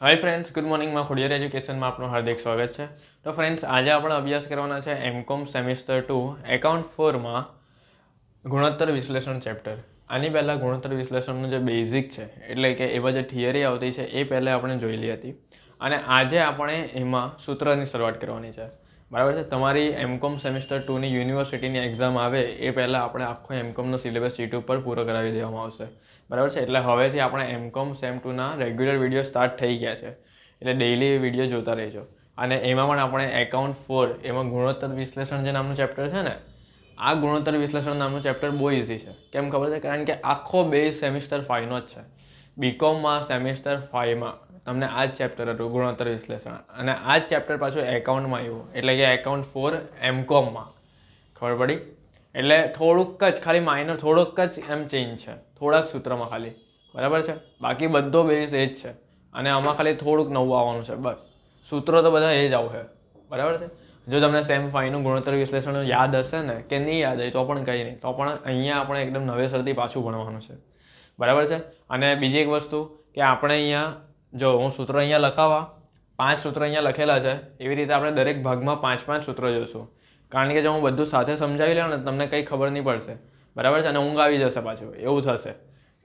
હાય friends good મોર્નિંગમાં ખોડિયાર એજ્યુકેશનમાં આપનું હાર્દિક સ્વાગત છે. તો ફ્રેન્ડ્સ આજે આપણે અભ્યાસ કરવાના છે એમકોમ સેમિસ્ટર ટુ એકાઉન્ટ ફોરમાં ગુણોત્તર વિશ્લેષણ ચેપ્ટર આની પહેલાં ગુણોત્તર વિશ્લેષણનું જે બેઝિક છે, એટલે કે એવા જે થિયરી આવતી છે, એ પહેલાં આપણે જોયેલી હતી. અને આજે આપણે એમાં સૂત્રની શરૂઆત કરવાની છે. બરાબર છે? તમારી એમકોમ સેમિસ્ટર ટુની યુનિવર્સિટીની એક્ઝામ આવે, એ પહેલાં આપણે આખો એમકોમનો સિલેબસ યુટ્યુબ પર પૂરો કરાવી દેવામાં આવશે. બરાબર છે? એટલે હવેથી આપણે એમકોમ સેમ ટુના રેગ્યુલર વીડિયો સ્ટાર્ટ થઈ ગયા છે. એટલે ડેઇલી વીડિયો જોતા રહેજો. અને એમાં પણ આપણે એકાઉન્ટ ફોર એમાં ગુણોત્તર વિશ્લેષણ જે નામનું ચેપ્ટર છે ને, આ ગુણોત્તર વિશ્લેષણ નામનું ચેપ્ટર બહુ ઇઝી છે. કેમ ખબર છે? કારણ કે આખો બે સેમિસ્ટર ફાઇનો જ છે. બીકોમમાં સેમિસ્ટર ફાઇવમાં તમને આ જ ચેપ્ટર હતું, ગુણોત્તર વિશ્લેષણ. અને આ જ ચેપ્ટર પાછું એકાઉન્ટમાં આવ્યું. એટલે કે એકાઉન્ટ ફોર એમકોમમાં ખબર પડી? એટલે થોડુંક જ, ખાલી માઇનર થોડુંક જ એમ ચેન્જ છે. થોડાક સૂત્રમાં ખાલી. બરાબર છે? બાકી બધો બેઝ એ જ છે. અને આમાં ખાલી થોડુંક નવું આવવાનું છે, બસ. સૂત્રો તો બધા એ જ આવશે બરાબર છે? જો તમને સેમ ફાઈનું ગુણોત્તર વિશ્લેષણ યાદ હશે ને, કે નહીં યાદ હોય તો પણ કંઈ નહીં. તો પણ અહીંયા આપણે એકદમ નવેસરથી પાછું ભણવાનું છે. બરાબર છે? અને બીજી એક વસ્તુ કે આપણે અહીંયા જો હું સૂત્ર અહીંયા લખાવા, પાંચ સૂત્ર અહીંયા લખેલા છે, એવી રીતે આપણે દરેક ભાગમાં પાંચ પાંચ સૂત્રો જોશું. કારણ કે જો હું બધું સાથે સમજાવી લઉં ને તમને કંઈ ખબર નહીં પડશે. બરાબર છે? અને ઊંઘ આવી જશે પાછું. એવું થશે.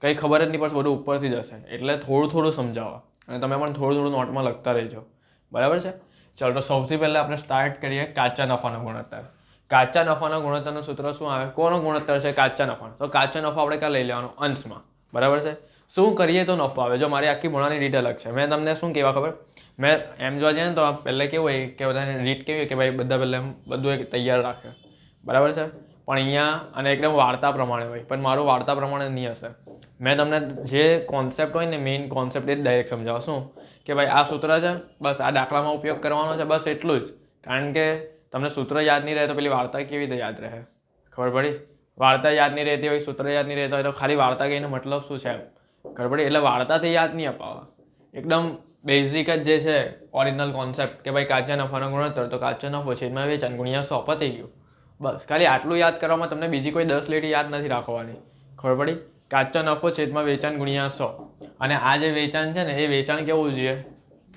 કંઈ ખબર જ નહીં પડશે, બધું ઉપરથી જશે. એટલે થોડું થોડું સમજાવવા. અને તમે પણ થોડું થોડું નોટમાં લખતા રહેજો. બરાબર છે? ચાલો, તો સૌથી પહેલાં આપણે સ્ટાર્ટ કરીએ કાચા નફાનો ગુણોત્તર. કાચા નફાના ગુણોત્તરનું સૂત્ર શું આવે? કોનો ગુણોત્તર છે? કાચા નફાનો. તો કાચો નફો આપણે ક્યાં લઈ લેવાનો? અંશમાં. બરાબર છે? શું કરીએ તો નફો આવે? જો મારી આખી ભણવાની રીત અલગ છે. મેં તમને શું કહેવા ખબર? મેં એમ જોવા જઈએ ને તો પહેલાં કેવું હોય કે બધાને રીત કેવી હોય કે ભાઈ બધા પહેલાં એમ બધું એક તૈયાર રાખે. બરાબર છે? પણ અહીંયા અને એકદમ વાર્તા પ્રમાણે હોય. પણ મારું વાર્તા પ્રમાણે નહીં હશે. મેં તમને જે કોન્સેપ્ટ હોય ને મેઇન કોન્સેપ્ટ એ જ ડાયરેક્ટ સમજાવશું કે ભાઈ આ સૂત્ર છે, બસ આ દાખલામાં ઉપયોગ કરવાનો છે, બસ એટલું જ. કારણ કે તમને સૂત્ર યાદ નહીં રહે તો પેલી વાર્તા કેવી રીતે યાદ રહે? ખબર પડી? વાર્તા યાદ નહીં રહેતી હોય, સૂત્ર યાદ નહીં રહેતા હોય, તો ખાલી વાર્તા કહીને મતલબ શું છે એમ? એટલે વાર્તાથી યાદ નહીં અપાવવા. એકદમ બેઝિક જ જે છે ઓરિજિનલ કોન્સેપ્ટ કે ભાઈ કાચા નફાનો ગુણોત્તર, તો કાચો નફો છેદમાં વેચાણ ગુણ્યા સો થઈ ગયું. બસ, ખાલી આટલું યાદ કરવામાં તમને બીજી કોઈ દસ લીટી યાદ નથી રાખવાની. ખબર પડી? કાચો નફો છેદમાં વેચાણ ગુણ્યા સો. અને આ જે વેચાણ છે ને, એ વેચાણ કેવું જોઈએ?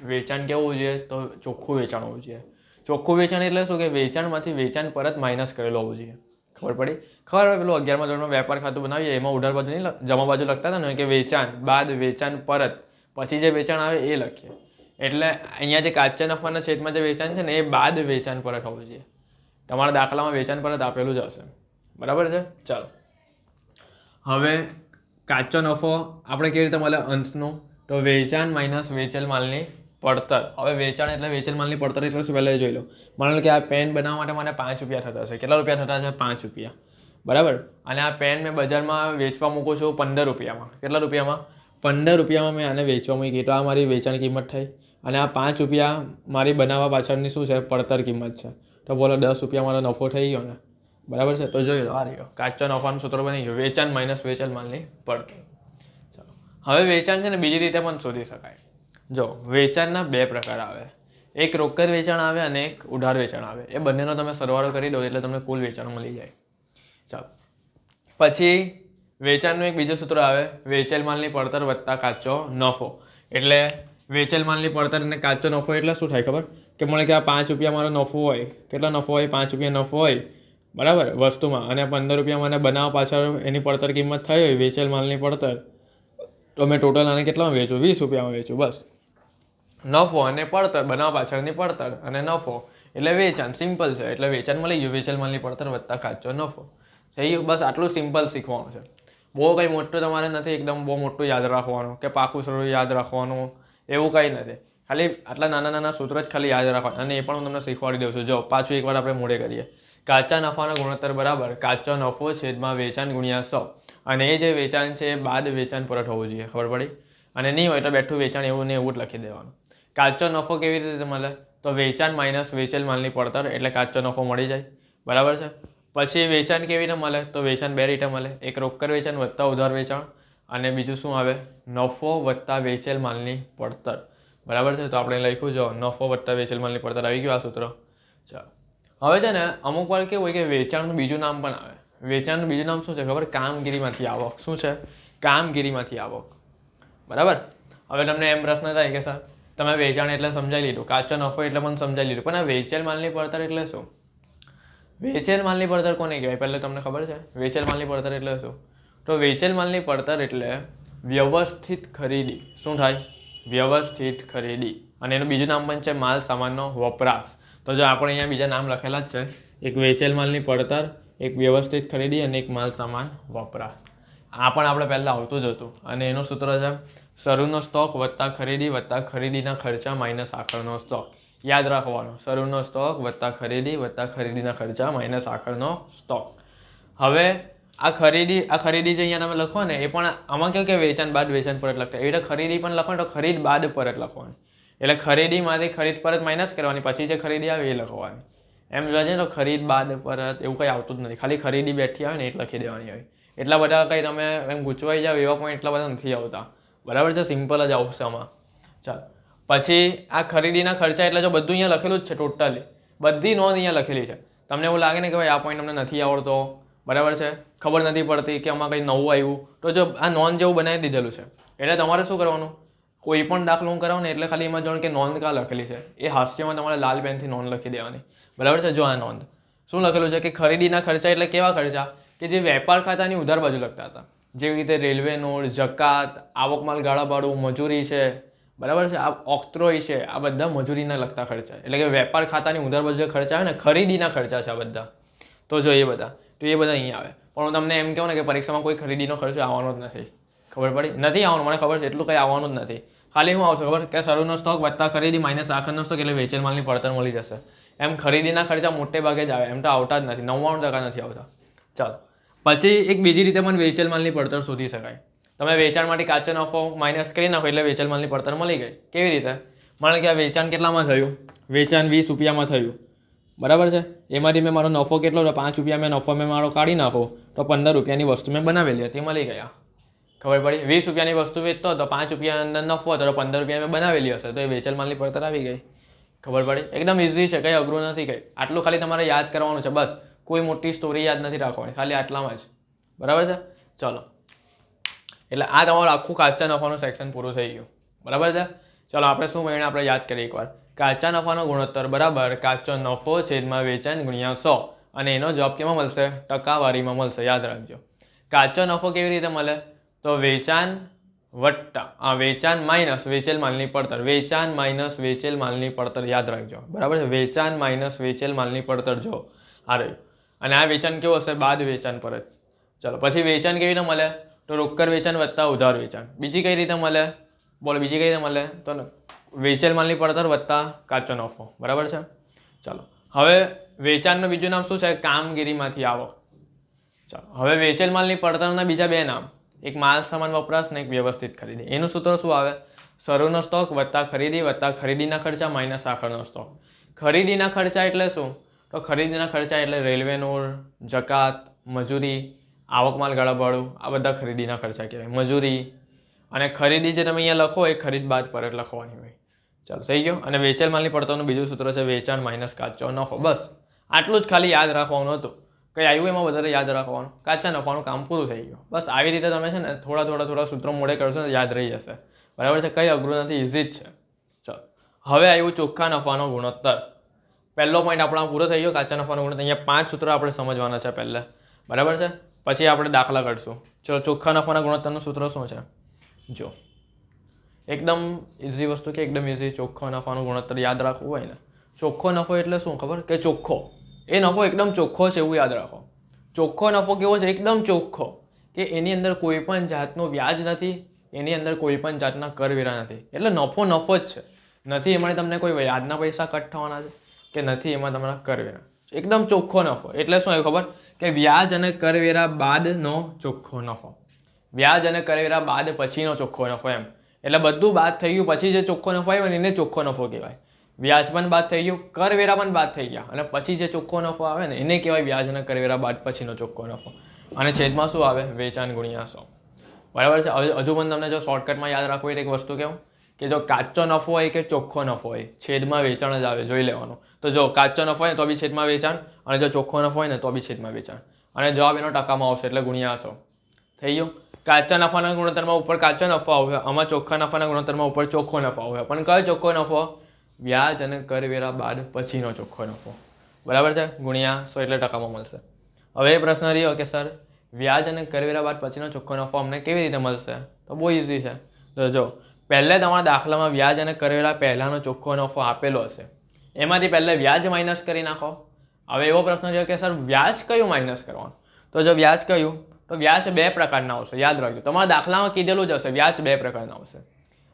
વેચાણ કેવું જોઈએ? તો ચોખ્ખું વેચાણ હોવું જોઈએ. ચોખ્ખું વેચાણ એટલે શું કે વેચાણમાંથી વેચાણ પરત માઇનસ કરેલો હોવું જોઈએ. ખબર પડી? ખબર હોય પેલું અગિયારમાં ધોરણમાં વેપાર ખાતું બનાવીએ, એમાં ઉધાર બાજુ નહીં જમા બાજુ લખતા હતા ને, કે વેચાણ, બાદ વેચાણ પરત. પછી જે વેચાણ આવે એ લખીએ. એટલે અહીંયા જે કાચા નફાના છેદમાં જે વેચાણ છે ને, એ બાદ વેચાણ પરત હોવું જોઈએ. તમારા દાખલામાં વેચાણ પરત આપેલું જ હશે. બરાબર છે? ચાલો. હવે કાચો નફો, આપણે કેવી રીતે મળે અંશનું? તો વેચાણ માઇનસ વેચેલ માલની પડતર. હવે વેચાણ એટલે વેચાણ માલની પડતર એટલે શું પહેલાં જોઈ લો. માનો કે આ પેન બનાવવા માટે મને પાંચ રૂપિયા થતા હશે. કેટલા રૂપિયા થતા છે પાંચ રૂપિયા. બરાબર? અને આ પેન મેં બજારમાં વેચવા મૂકું છું પંદર રૂપિયામાં. કેટલા રૂપિયામાં? પંદર રૂપિયામાં મેં આને વેચવા મૂકી. તો આ મારી વેચાણ કિંમત થઈ. અને આ પાંચ રૂપિયા મારી બનાવવા પાછળની શું છે? પડતર કિંમત છે. તો બોલો, દસ રૂપિયા મારો નફો થઈ ગયો ને? બરાબર છે? તો જોઈ લો, આ રહ્યો. કાચો નફાનું સૂત્ર બની ગયું. વેચાણ માઇનસ વેચાણ માલની પડતર. ચાલો. હવે વેચાણ છે ને, બીજી રીતે પણ શોધી શકાય. જો, વેચાણના બે પ્રકાર આવે. એક રોકડ વેચાણ આવે અને એક ઉધાર વેચાણ આવે. એ બંનેનો તમે સરવાળો કરી દો એટલે તમને કુલ વેચાણ મળી જાય. ચાલો. પછી વેચાણનું એક બીજું સૂત્ર આવે. વેચેલ માલની પડતર વત્તા કાચો નફો. એટલે વેચેલ માલની પડતર અને કાચો નફો એટલે શું થાય ખબર? કે મને કે આ પાંચ રૂપિયા મારો નફો હોય. કેટલો નફો હોય? પાંચ રૂપિયા નફો હોય. બરાબર? વસ્તુમાં. અને પંદર રૂપિયા મને બનાવવા પાછળ એની પડતર કિંમત થઈ હોય, વેચેલ માલની પડતર. તો મેં ટોટલ આને કેટલામાં વેચું? વીસ રૂપિયામાં વેચું. બસ. નફો અને પડતર બનાવવા પાછળની પડતર અને નફો. એટલે વેચાણ સિમ્પલ છે. એટલે વેચાણ મળી ગયું. વેચેલ માલની પડતર વત્તા કાચો નફો. થઈ ગયું બસ આટલું સિમ્પલ શીખવાનું છે. બહુ કંઈ મોટું તમારે નથી એકદમ બહુ મોટું યાદ રાખવાનું કે પાકું સરળ યાદ રાખવાનું, એવું કંઈ નથી. ખાલી આટલા નાના નાના સૂત્ર જ ખાલી યાદ રાખવાનું. અને એ પણ હું તમને શીખવાડી દઉં છું. જો, પાછું એકવાર આપણે મોડે કરીએ. કાચા નફાનો ગુણોત્તર બરાબર. કાચો નફો છેદમાં વેચાણ ગુણ્યા સો. અને એ જે વેચાણ છે એ બાદ વેચાણ પરત હોવું જોઈએ. ખબર પડી? અને નહીં હોય તો બેઠું વેચાણ એવું ને એવું જ લખી દેવાનું. કાચો નફો કેવી રીતે મળે? તો વેચાણ માઇનસ વેચેલ માલની પડતર એટલે કાચો નફો મળી જાય. બરાબર છે? પછી વેચાણ કેવી રીતે મળે? તો વેચાણ બે રીતે મળે. એક રોકડ વેચાણ વત્તા ઉધાર વેચાણ અને બીજું શું આવે? નફો વત્તા વેચેલ માલની પડતર. બરાબર છે? તો આપણે લખ્યું, જો નફો વત્તા વેચેલ માલની પડતર આવી ગયું આ સૂત્ર. ચાલો. હવે છે ને, અમુક વાર કેવું હોય કે વેચાણનું બીજું નામ પણ આવે. વેચાણનું બીજું નામ શું છે? ખબર? કામગીરીમાંથી આવક. શું છે? કામગીરીમાંથી આવક. બરાબર? હવે તમને એમ પ્રશ્ન થાય કે સર તમે વેચાણ એટલે સમજાવી લીધું. કાચો નફો એટલે પણ સમજાવી લીધું. પણ આ વેચેલ માલની પડતર એટલે શું? વેચેલ માલની પડતર કોને કહેવાય? પહેલાં તમને ખબર છે? વેચેલ માલની પડતર એટલે શું? તો વેચેલ માલની પડતર એટલે વ્યવસ્થિત ખરીદી. શું થાય? વ્યવસ્થિત ખરીદી. અને એનું બીજું નામ પણ છે માલ સામાનનો વપરાશ. તો જો આપણે અહીંયા બીજા નામ લખેલા જ છે. એક વેચેલ માલની પડતર, એક વ્યવસ્થિત ખરીદી અને એક માલ સામાન વપરાશ. આ પણ આપણે પહેલાં આવતું જ હતું. અને એનું સૂત્ર છે શરૂનો સ્ટોક વત્તા ખરીદી વત્તા ખરીદીના ખર્ચા માઇનસ આખરનો સ્ટોક યાદ રાખવાનો શરૂનો સ્ટોક વત્તા ખરીદી વત્તા ખરીદીના ખર્ચા માઇનસ આખરનો સ્ટોક હવે આ ખરીદી આ ખરીદી જે અહીંયા તમે લખો ને, એ પણ આમાં કેવું કે વેચાણ બાદ વેચાણ પરત લખતા એવી રીતે ખરીદી પણ લખો તો ખરીદ બાદ પરત લખવાની. એટલે ખરીદીમાંથી ખરીદ પરત માઇનસ કરવાની, પછી જે ખરીદી આવે એ લખવાની. એમ જોવા જઈએ તો ખરીદ બાદ પરત એવું કંઈ આવતું જ નથી. ખાલી ખરીદી બેઠી આવે ને એ લખી દેવાની હોય. એટલા બધા કંઈ તમે એમ ગૂંચવાઈ જાવ એવા પણ એટલા બધા નથી આવતા. બરાબર છે? સિમ્પલ જ આવશે આમાં. ચાલ. પછી આ ખરીદીના ખર્ચા એટલે જો બધું અહીંયા લખેલું જ છે ટોટલી બધી નોંધ અહીંયા લખેલી છે. તમને એવું લાગે ને કે ભાઈ આ પોઈન્ટ તમને નથી આવડતો? બરાબર છે? ખબર નથી પડતી કે આમાં કંઈ નવું આવ્યું. તો જો આ નોંધ જેવું બનાવી દીધેલું છે. એટલે તમારે શું કરવાનું? કોઈ પણ દાખલો હું કરાવું ને એટલે ખાલી એમાં જોવાનું કે નોંધ કા લખેલી છે? એ હાસ્યમાં તમારે લાલ પેનથી નોંધ લખી દેવાની. બરાબર છે? જો આ નોંધ. શું લખેલું છે? કે ખરીદીના ખર્ચા એટલે કેવા ખર્ચા? કે જે વેપાર ખાતાની ઉધાર બાજુ લખતા હતા. જેવી રીતે રેલવે નોડ જકાત, આવકમાલ ગાળા ભાડું મજૂરી છે, બરાબર છે? આ ઓક્ટ્રોય છે, આ બધા મજૂરીના લગતા ખર્ચા. એટલે કે વેપાર ખાતાની ઉંદર જે ખર્ચા આવે ને, ખરીદીના ખર્ચા છે આ બધા. તો જો એ બધા, તો એ બધા અહીંયા આવે. પણ હું તમને એમ કહું ને કે પરીક્ષામાં કોઈ ખરીદીનો ખર્ચો આવવાનો જ નથી. ખબર પડી? નથી આવવાનું, મને ખબર છે, એટલું કંઈ આવવાનું જ નથી. ખાલી હું આવશે ખબર? કે શરૂનો સ્ટોક, વધતા ખરીદી, માઇનસ આખરનો સ્ટોક, એટલે વેચેલ માલની પડતર મળી જશે. એમ ખરીદીના ખર્ચા મોટે ભાગે જ આવે, એમ તો આવતા જ નથી, નવ્વાણું ટકા નથી આવતા. ચાલો. પછી એક બીજી રીતે પણ વેચેલ માલની પડતર શોધી શકાય. તમે વેચાણ માટે કાચો નફો માઇનસ કરી નાખો એટલે વેચેલ માલની પડતર મળી ગઈ. કેવી રીતે? મારે કે આ વેચાણ કેટલામાં થયું? વેચાણ વીસ રૂપિયામાં થયું. બરાબર છે? એમાંથી મેં મારો નફો કેટલો હતો? પાંચ રૂપિયા મેં નફો મેં મારો કાઢી નાખો. તો પંદર રૂપિયાની વસ્તુ મેં બનાવેલી હતી, મળી ગયા. ખબર પડી? વીસ રૂપિયાની વસ્તુ વેચતો તો પાંચ રૂપિયા અંદર નફો હતો, તો પંદર રૂપિયા મેં બનાવેલી હશે. તો એ વેચેલ માલની પડતર આવી ગઈ. ખબર પડી? એકદમ ઇઝી છે, કંઈ અઘરું નથી કંઈ. આટલું ખાલી તમારે યાદ કરવાનું છે, બસ. કોઈ મોટી સ્ટોરી યાદ નથી રાખવાની, ખાલી આટલામાં જ. બરાબર છે? ચલો. એટલે આ તમારું આખું કાચા નફાનું સેક્શન પૂરું થઈ ગયું. બરાબર છે? ચલો, આપણે શું મળીને આપણે યાદ કરીએ એકવાર. કાચા નફાનો ગુણોત્તર બરાબર કાચો નફો છેદમાં વેચાણ ગુણ્યા સો. અને એનો જવાબ કેમાં મળશે? ટકાવારીમાં મળશે. યાદ રાખજો. કાચો નફો કેવી રીતે મળે? તો વેચાણ વટ્ટા આ વેચાણ માઇનસ વેચેલ માલની પડતર. વેચાણ માઇનસ વેચેલ માલની પડતર. યાદ રાખજો. બરાબર છે? વેચાણ માઇનસ વેચેલ માલની પડતર જો. આ રહ્યું. અને આ વેચાણ કેવું હશે? બાદ વેચાણ પરત ચલો, પછી વેચાણ કેવી રીતે મળે? તો રોકડ વેચાણ વત્તા ઉધાર વેચાણ. બીજી કઈ રીતે મળે? બોલો, બીજી કઈ રીતે મળે? તો વેચેલ માલની પડતર વત્તા કાચો નફો. બરાબર છે? ચાલો, હવે વેચાણનું બીજું નામ શું છે? કામગીરીમાંથી આવક ચાલો, હવે વેચેલ માલની પડતરના બીજા બે નામ. એક માલ, સામાન, વપરાશ ને એક વ્યવસ્થિત ખરીદી. એનું સૂત્ર શું આવે? શરૂનો સ્ટોક વત્તા ખરીદી, વત્તા ખરીદીના ખર્ચા માઇનસ આખરનો સ્ટોક ખરીદીના ખર્ચા એટલે શું? તો ખરીદીના ખર્ચા એટલે રેલવેનું, જકાત, મજૂરી આવકમાલ ગાળાભાડું, આ બધા ખરીદીના ખર્ચા કહેવાય. મજૂરી અને ખરીદી જે તમે અહીંયા લખો એ ખરીદ બાદ પરત લખવાની હોય. ચાલો, થઈ ગયો? અને વેચેલ માલની પડતરનું બીજું સૂત્ર છે વેચાણ માઇનસ કાચો નફો. બસ, આટલું જ ખાલી યાદ રાખવાનું હતું. કંઈ આવ્યું એમાં વધારે યાદ રાખવાનું? કાચા નફાનું કામ પૂરું થઈ ગયું. બસ, આવી રીતે તમે છે ને થોડા થોડા થોડા સૂત્રો મોડે કરશો ને યાદ રહી જશે. બરાબર છે? કંઈ અઘરું નથી ઇઝી જ છે. ચાલો, હવે આવ્યું ચોખ્ખા નફાનો ગુણોત્તર. પહેલો પોઈન્ટ આપણો પૂરો થઈ ગયો, કાચા નફાનો ગુણોત્તર. અહીંયા પાંચ સૂત્રો આપણે સમજવાના છે પહેલાં. બરાબર છે? પછી આપણે દાખલા કરીશું ચલો, ચોખ્ખા નફાના ગુણોત્તરનું સૂત્ર શું છે? જો. એકદમ ઇઝી વસ્તુ કે એકદમ ઇઝી ચોખ્ખો નફાનો ગુણોત્તર યાદ રાખવું હોય ને. ચોખ્ખો નફો એટલે શું ખબર? કે ચોખ્ખો. એ નફો એકદમ ચોખ્ખો છે એવું યાદ રાખો. ચોખ્ખો નફો કેવો છે? એકદમ ચોખ્ખો. કે એની અંદર કોઈ પણ જાતનું વ્યાજ નથી, એની અંદર કોઈ પણ જાતના કરવેરા નથી. એટલે નફો નફો જ છે. નથી એમાં તમને કોઈ વ્યાજના પૈસા કટ થવાના છે. કે નથી, એમાં તમારા કરવેરા. એકદમ ચોખ્ખો નફો. એટલે શું આવ્યું ખબર? કે વ્યાજ અને કરવેરા બાદનો ચોખ્ખો નફો. વ્યાજ અને કરવેરા બાદ પછીનો ચોખ્ખો નફો એમ. એટલે બધું બાદ થઈ ગયું, પછી જે ચોખ્ખો નફો આવ્યો ને એને ચોખ્ખો નફો કહેવાય. વ્યાજ પણ બાદ થઈ ગયું, કરવેરા પણ બાદ થઈ ગયા. અને પછી જે ચોખ્ખો નફો આવે ને, એને કહેવાય વ્યાજ અને કરવેરા બાદ પછીનો ચોખ્ખો નફો. અને છેદમાં શું આવે? વેચાણ ગુણ્યા સો. બરાબર છે? હવે હજુ પણ તમને જો શોર્ટકટમાં યાદ રાખવું હોય એક વસ્તુ કેવું કે જો કાચો નફો હોય કે ચોખ્ખો નફો હોય, છેદમાં વેચાણ જ આવે, જોઈ લેવાનું. તો જો કાચો નફો હોય ને તો બી છેદમાં વેચાણ, અને જો ચોખ્ખો નફો હોય ને તો બી છેદમાં વેચાણ. અને જવાબ એનો ટકામાં આવશે, એટલે ગુણ્યા હશો. થઈ ગયું? કાચા નફાના ગુણોત્તરમાં ઉપર કાચો નફો આવશે, આમાં ચોખ્ખા નફાના ગુણોત્તરમાં ઉપર ચોખ્ખો નફો આવે પણ કયો ચોખ્ખો નફો? વ્યાજ અને કરવેરા બાદ પછીનો ચોખ્ખો નફો. બરાબર છે? ગુણ્યા સો એટલે ટકામાં મળશે. હવે એ પ્રશ્ન રહ્યો કે, સર, વ્યાજ અને કરવેરા બાદ પછીનો ચોખ્ખો નફો અમને કેવી રીતે મળશે? તો બહુ ઇઝી છે. તો જો, પહેલે તમારા દાખલામાં વ્યાજ અને કરવેરા પહેલાંનો ચોખ્ખો નફો આપેલો હશે. એમાંથી પહેલે વ્યાજ માઇનસ કરી નાખો. હવે એવો પ્રશ્ન છે કે, સર, વ્યાજ કયું માઇનસ કરવાનું? તો જો વ્યાજ કયું, તો વ્યાજ બે પ્રકારના આવશે. યાદ રાખજો. તમારા દાખલામાં કીધેલું જ હશે, વ્યાજ બે પ્રકારના આવશે.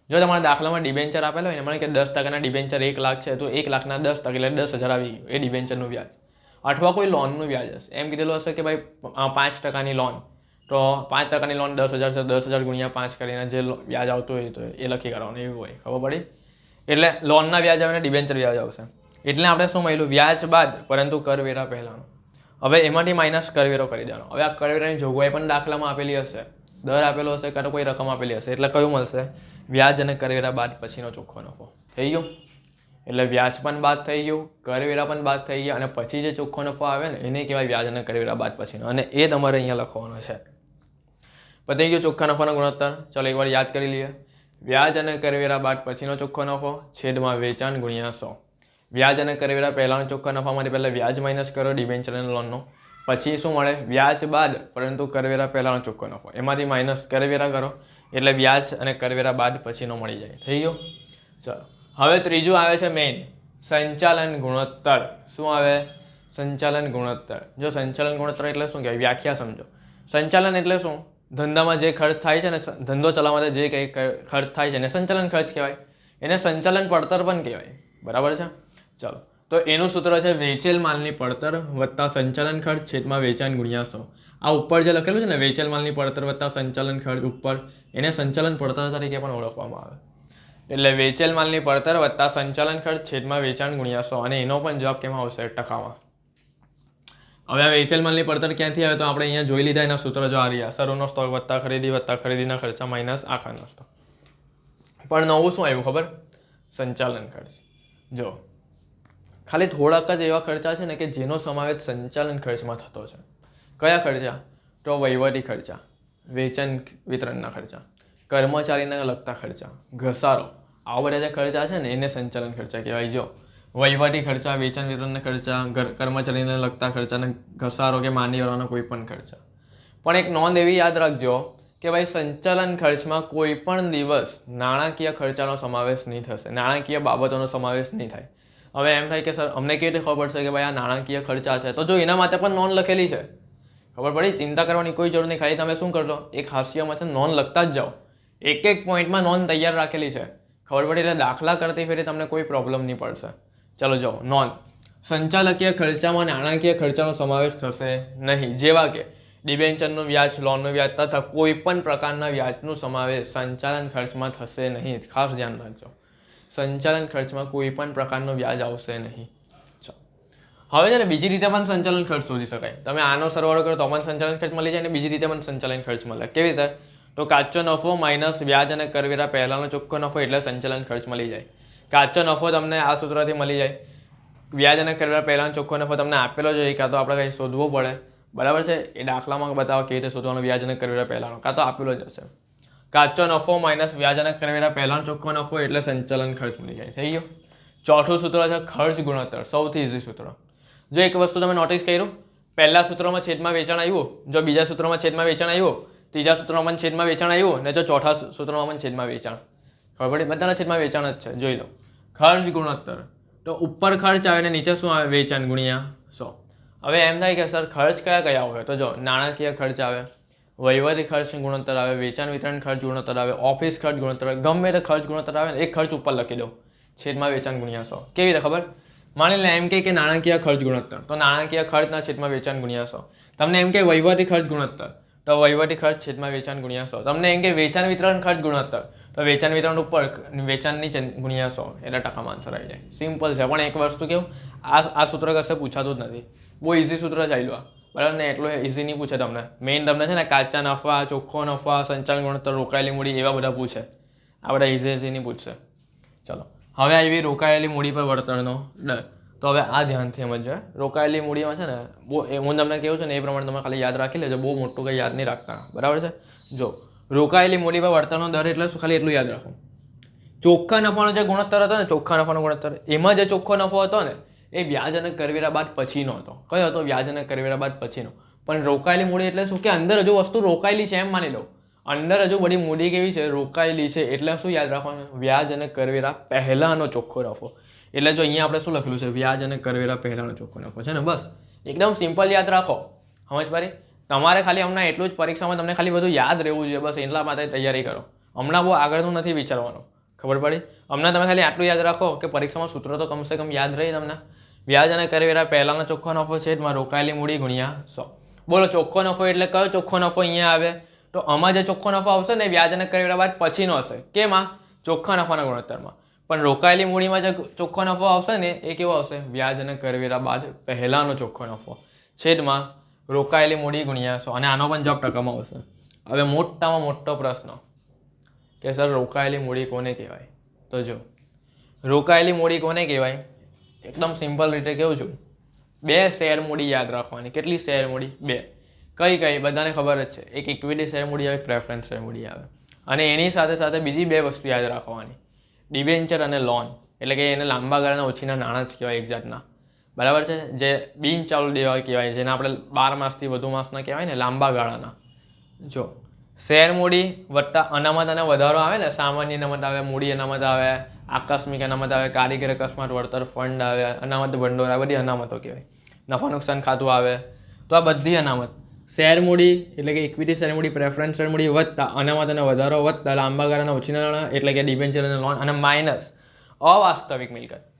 જો તમારા દાખલામાં ડિબેન્ચર આપેલો હોય ને, મને કે દસ ટકાના ડિબેન્ચર એક લાખ છે, તો એક લાખના દસ ટકા, એટલે દસ હજાર આવી ગયું. એ ડિબેન્ચરનું વ્યાજ. અથવા કોઈ લોનનું વ્યાજ હશે. એમ કીધેલું હશે કે, ભાઈ પાંચ ટકાની લોન તો પાંચ ટકાની લોન દસ હજાર છે દસ હજાર ગુણ્યા પાંચ કરીને જે વ્યાજ આવતું હોય તો એ લખી કાઢવાનું. એવું હોય. ખબર પડી? એટલે લોનના વ્યાજ આવે અને ડિબેન્ચર વ્યાજ આવશે. એટલે આપણે શું મળ્યું? વ્યાજ બાદ, પરંતુ કરવેરા પહેલાંનું. હવે એમાંથી માઇનસ કરવેરો કરી દેવાનો. હવે આ કરવેરાની જોગવાઈ પણ દાખલામાં આપેલી હશે. દર આપેલો હશે કાં કોઈ રકમ આપેલી હશે. એટલે કયું મળશે? વ્યાજ અને કરવેરા બાદ પછીનો ચોખ્ખો નફો. થઈ ગયો? એટલે વ્યાજ પણ બાદ થઈ ગયું, કરવેરા પણ બાદ થઈ ગયા, અને પછી જે ચોખ્ખો નફો આવે ને, એને કહેવાય વ્યાજ અને કરવેરા બાદ પછીનો. અને એ તમારે અહીંયા લખવાનો છે. પતી ગયો ચોખ્ખા નફાનો ગુણોત્તર. ચાલો એકવાર યાદ કરી લઈએ. વ્યાજ અને કરવેરા બાદ પછીનો ચોખ્ખો નફો છેદમાં વેચાણ ગુણ્યા સો. વ્યાજ અને કરવેરા પહેલાંનો ચોખ્ખા નફામાંથી પહેલાં વ્યાજ માઇનસ કરો ડિબેન્ચર અને લોનનો. પછી શું મળે? વ્યાજ બાદ, પરંતુ કરવેરા પહેલાંનો ચોખ્ખો નફો. એમાંથી માઇનસ કરવેરા કરો, એટલે વ્યાજ અને કરવેરા બાદ પછીનો મળી જાય. થઈ ગયો? ચાલો. હવે ત્રીજું આવે છે મેઇન સંચાલન ગુણોત્તર. શું આવે? સંચાલન ગુણોત્તર. જો સંચાલન ગુણોત્તર એટલે શું કહેવાય? વ્યાખ્યા સમજો. સંચાલન એટલે શું? ધંધામાં જે ખર્ચ થાય છે ને ધંધો ચલાવવા માટે જે કંઈ ખર્ચ થાય છે એને સંચાલન ખર્ચ કહેવાય. એને સંચાલન પડતર પણ કહેવાય. બરાબર છે? ચાલો. તો એનું સૂત્ર છે વેચેલ માલની પડતર વત્તા સંચાલન ખર્ચ છેદમાં વેચાણ ગુણ્યા સો. આ ઉપર જે લખેલું છે ને, વેચેલ માલની પડતર વત્તા સંચાલન ખર્ચ ઉપર, એને સંચાલન પડતર તરીકે પણ ઓળખવામાં આવે. એટલે વેચેલ માલની પડતર વત્તા સંચાલન ખર્ચ છેદમાં વેચાણ ગુણ્યા સો. અને એનો પણ જવાબ કેમાં આવશે? ટકામાં. હવે આ વેચેલ મલની પડતર ક્યાંથી આવે તો આપણે અહીંયા જોઈ લીધા એના સૂત્ર જો આ રહ્યા. સરોનો સ્ટોક વત્તા ખરીદી વત્તા ખરીદીના ખર્ચા માઇનસ આખાનો સ્ટોક. પણ નવું શું આવ્યું ખબર? સંચાલન ખર્ચ. જો, ખાલી થોડાક જ એવા ખર્ચા છે ને કે જેનો સમાવેશ સંચાલન ખર્ચમાં થતો છે. કયા ખર્ચા? તો વહીવટી ખર્ચા વેચાણ વિતરણના ખર્ચા, કર્મચારીને લગતા ખર્ચા, ઘસારો. આ બધા જે ખર્ચા છે ને એને સંચાલન ખર્ચા કહેવાય. જો વહીવટી ખર્ચા, વેચાણ વિતરણના ખર્ચા કર્મચારીને લગતા ખર્ચાને ઘસારો કે માની વાળાના કોઈ પણ ખર્ચા. પણ એક નોંધ એવી યાદ રાખજો કે ભાઈ સંચાલન ખર્ચમાં કોઈ પણ દિવસ નાણાકીય ખર્ચાનો સમાવેશ નહીં થશે. નાણાકીય બાબતોનો સમાવેશ નહીં થાય. હવે એમ થાય કે, સર, અમને કેવી રીતે ખબર પડશે કે ભાઈ આ નાણાકીય ખર્ચા છે? તો જો એના માટે પણ નોંધ લખેલી છે. ખબર પડી? ચિંતા કરવાની કોઈ જરૂર નહીં. ખાલી તમે શું કરશો એક હાસ્યમાંથી નોંધ લખતા જ જાઓ. એક એક પોઈન્ટમાં નોંધ તૈયાર રાખેલી છે. ખબર પડી? એટલે દાખલા કરતી ફેરી તમને કોઈ પ્રોબ્લેમ નહીં પડશે. ચલો જાઓ નોંધ. સંચાલકીય ખર્ચામાં નાણાકીય ખર્ચાનો સમાવેશ થશે નહીં. જેવા કે ડિબેન્ચરનું વ્યાજ, લોનનું વ્યાજ તથા કોઈ પણ પ્રકારના વ્યાજનો સમાવેશ સંચાલન ખર્ચમાં થશે નહીં. ખાસ ધ્યાન રાખજો. સંચાલન ખર્ચમાં કોઈ પણ પ્રકારનું વ્યાજ આવશે નહીં. હવે છે ને બીજી રીતે પણ સંચાલન ખર્ચ શોધી શકાય. તમે આનો સરવાળો કરો તો પણ સંચાલન ખર્ચ મળી જાય અને બીજી રીતે પણ સંચાલન ખર્ચ મળે. કેવી રીતે? તો કાચો નફો માઇનસ વ્યાજ અને કરવેરા પહેલાંનો ચોખ્ખો નફો એટલે સંચાલન ખર્ચ મળી જાય. કાચો નફો તમને આ સૂત્રથી મળી જાય. વ્યાજ અને કરવેરા પહેલાંનો ચોખ્ખો નફો તમને આપેલો જ હોય કાં તો આપણે કંઈ શોધવો પડે. બરાબર છે? એ દાખલામાં બતાવો કેવી રીતે શોધવાનો વ્યાજ અને કરવેરા પહેલાંનો, કાં તો આપેલો જ હશે. કાચો નફો માઇનસ વ્યાજ અને કરવેરા પહેલાંનો ચોખ્ખો નફો એટલે સંચાલન ખર્ચ મળી જાય. થઈ ગયો? ચોથું સૂત્ર છે ખર્ચ ગુણોત્તર, સૌથી ઇઝી સૂત્ર. જો એક વસ્તુ તમે નોટિસ કર્યું, પહેલા સૂત્રમાં છેદમાં વેચાણ આવ્યું, જો બીજા સૂત્રમાં છેદમાં વેચાણ આવ્યું, ત્રીજા સૂત્રમાં પણ છેદમાં વેચાણ આવ્યું અને જો ચોથા સૂત્રમાં પણ છેદમાં વેચાણ. ખબર પડી? બધાના છેદમાં વેચાણ જ છે, જોઈ લો. ખર્ચ ગુણોત્તર. તો ઉપર ખર્ચ આવે ને નીચે શું આવે? વેચાણ ગુણ્યા સો. હવે એમ થાય કે, સર, ખર્ચ કયા કયા હોય? તો જો, નાણાકીય ખર્ચ આવે, વહીવટી ખર્ચ ગુણોત્તર આવે, વેચાણ વિતરણ ખર્ચ ગુણોત્તર આવે, ઓફિસ ખર્ચ ગુણોત્તર આવે, ગમે તે ખર્ચ ગુણોત્તર આવે ને એ ખર્ચ ઉપર લખી દો. છેદમાં વેચાણ ગુણ્યા સો. કેવી રીતે ખબર? માની લે, એમ કે કે નાણાકીય ખર્ચ ગુણોત્તર. તો નાણાકીય ખર્ચના છેદમાં વેચાણ ગુણ્યા સો. તમને એમ કે વહીવટી ખર્ચ ગુણોત્તર. તો વહીવટી ખર્ચ છેદમાં વેચાણ ગુણ્યા સો. તમને એમ કે વેચાણ વિતરણ ખર્ચ ગુણોત્તર. તો વેચાણ વિતરણ ઉપર વેચાણની ચે- ગુણ્યા સો એટલે ટકામાં આન્સર આવી જાય. સિમ્પલ છે. પણ એક વસ્તુ કેવું, આ આ સૂત્ર કશે પૂછાતું જ નથી. બહુ ઇઝી સૂત્ર ચાલ્યું આ. બરાબર? ને એટલું ઇઝી નહીં પૂછે તમને. મેઇન તમને છે ને કાચા નફા, ચોખ્ખો નફા, સંચાલન ગુણોત્તર, રોકાયેલી મૂડી એવા બધા પૂછે. આ બધા ઇઝી ઇઝી નહીં પૂછશે ચલો. હવે આવી રોકાયેલી મૂડી પર વળતરનો દર તો હવે આ ધ્યાનથી સમજો રોકાયેલી મૂડીમાં છે ને, બહુ હું તમને કહ્યું છે ને, એ પ્રમાણે તમે ખાલી યાદ રાખી લેજો. બહુ મોટું કંઈ યાદ નહીં રાખતા. બરાબર છે? જો રોકાયેલી મૂડી પર વળતરનો દર એટલે શું? ખાલી એટલું યાદ રાખો. ચોખ્ખા નફાનો જે ગુણોત્તર હતો ને, ચોખ્ખા નફાનો ગુણોત્તર. એમાં જે ચોખ્ખો નફો હતો ને, એ વ્યાજ અને કરવેરા બાદ પછીનો હતો. કયો હતો? વ્યાજ અને કરવેરા બાદ પછીનો. પણ રોકાયેલી મૂડી એટલે શું? કે અંદર હજુ વસ્તુ રોકાયેલી છે એમ માની લો. અંદર હજુ બધી મૂડી કેવી છે? રોકાયેલી છે. એટલે શું યાદ રાખવાનું? વ્યાજ અને કરવેરા પહેલાંનો ચોખ્ખો નફો. એટલે જો અહીંયા આપણે શું લખેલું છે? વ્યાજ અને કરવેરા પહેલાંનો ચોખ્ખો નફો છે ને, બસ. એકદમ સિમ્પલ યાદ રાખો. સમજ પાડી તમારે ખાલી હમણાં એટલું જ પરીક્ષામાં તમને ખાલી બધું યાદ રહેવું જોઈએ. બસ એટલા માટે તૈયારી કરો. હમણાં બહુ આગળનું નથી વિચારવાનું. ખબર પડી? હમણાં તમે ખાલી આટલું યાદ રાખો કે પરીક્ષામાં સૂત્રો તો કમસે કમ યાદ રહી તમને. વ્યાજ અને કરવેરા પહેલાંનો ચોખ્ખો નફો છે એમાં રોકાયેલી મૂડી ગુણ્યા સો. બોલો, ચોખ્ખો નફો એટલે કયો ચોખ્ખો નફો અહીંયા આવે? તો આમાં જે ચોખ્ખો નફો આવશે ને વ્યાજ અને કરવેરા બાદ પછીનો હશે. કેમાં ચોખ્ખા નફાના ગુણોત્તરમાં. પણ રોકાયેલી મૂડીમાં જે ચોખ્ખો નફો આવશે ને એ કેવો આવશે? વ્યાજ અને કરવેરા બાદ પહેલાંનો ચોખ્ખો નફો. છેદમાં રોકાયેલી મૂડી ગુણ્યા સો. અને આનો પણ જવાબ ટકામાં આવશે. હવે મોટામાં મોટો પ્રશ્ન કે સર, રોકાયેલી મૂડી કોને કહેવાય? તો જો, રોકાયેલી મૂડી કોને કહેવાય? એકદમ સિમ્પલ રીતે કહું છું. બે શેર મૂડી યાદ રાખવાની. કેટલી શેર મૂડી? બે. કઈ કઈ? બધાને ખબર જ છે. એક ઇક્વિટી શેર મૂડી આવે પ્રેફરન્સ શેર મૂડી આવે. અને એની સાથે સાથે બીજી બે વસ્તુ યાદ રાખવાની. ડિબેન્ચર અને લોન એટલે કે એને લાંબા ગાળાના ઓછીના નાણાં જ કહેવાય એક જાતના. બરાબર છે? જે બિન ચાલુ દેવા કહેવાય જેને આપણે બાર માસથી વધુ માસના કહેવાય ને, લાંબા ગાળાના. જો, શેર મૂડી વત્તા અનામત અને વધારો આવે ને, સામાન્ય અનામત આવે, મૂડી અનામત આવે, આકસ્મિક અનામત આવે, કારીગર અકસ્માત, વળતર ફંડ આવે, અનામત ભંડોળ આવે, બધી અનામતો કહેવાય. નફા નુકસાન ખાતું આવે, તો આ બધી અનામત. શેર મૂડી એટલે કે ઇક્વિટી શેર મૂડી પ્રેફરન્સ શેર મૂડી વધતા અનામત અને વધારો વધતા લાંબા ગાળાના ઓછી નાણાં એટલે કે ડિબેન્ચર અને લોન અને માઇનસ અવાસ્તવિક મિલકત.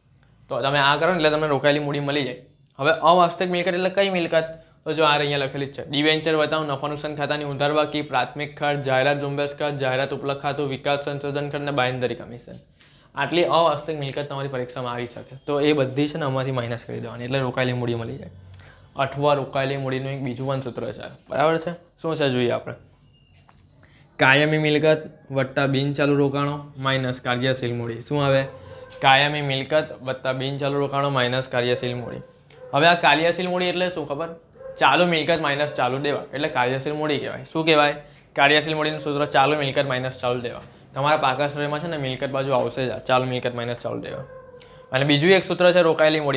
તો તમે આ કરો એટલે તમને રોકાયેલી મૂડી મળી જાય. હવે અવાસ્તવિક મિલકત એટલે કઈ મિલકત? તો જો આ અહીંયા લખેલી જ છે. ડિવેન્ચર બતાવો, નફા નુકસાન ખાતાની ઉધાર બાકી, પ્રાથમિક ખર્ચ, જાહેરાત ઝુંબેશ ખર્ચ, જાહેરાત ઉપલબ્ધ ખાતું, વિકાસ સંશોધન ખર્ચ અને બાંયધરી કમિશન. આટલી અવાસ્તવિક મિલકત તમારી પરીક્ષામાં આવી શકે. તો એ બધી છે ને આમાંથી માઇનસ કરી દેવાની. એટલે રોકાયેલી મૂડી મળી જાય. અઠવા રોકાયેલી મૂડીનું એક બીજું પણ સૂત્ર છે. બરાબર છે? શું છે જોઈએ આપણે? કાયમી મિલકત વત્તા બિનચાલુ રોકાણો માઇનસ કાર્યશીલ મૂડી. શું આવે? કાયમી મિલકત વત્તા બિનચાલુ રોકાણો માઇનસ કાર્યશીલ મૂડી. હવે આ કાર્યશીલ મૂડી એટલે શું ખબર? ચાલુ મિલકત માઇનસ ચાલુ દેવા. એટલે કાર્યશીલ મૂડી કહેવાય. શું કહેવાય? કાર્યશીલ મૂડીનું સૂત્ર ચાલુ મિલકત માઇનસ ચાલુ દેવા. તમારા પાકા શ્રેયમાં છે ને મિલકત બાજુ આવશે જ ચાલુ મિલકત માઇનસ ચાલુ દેવા. અને બીજું એક સૂત્ર છે રોકાયેલી મૂડી.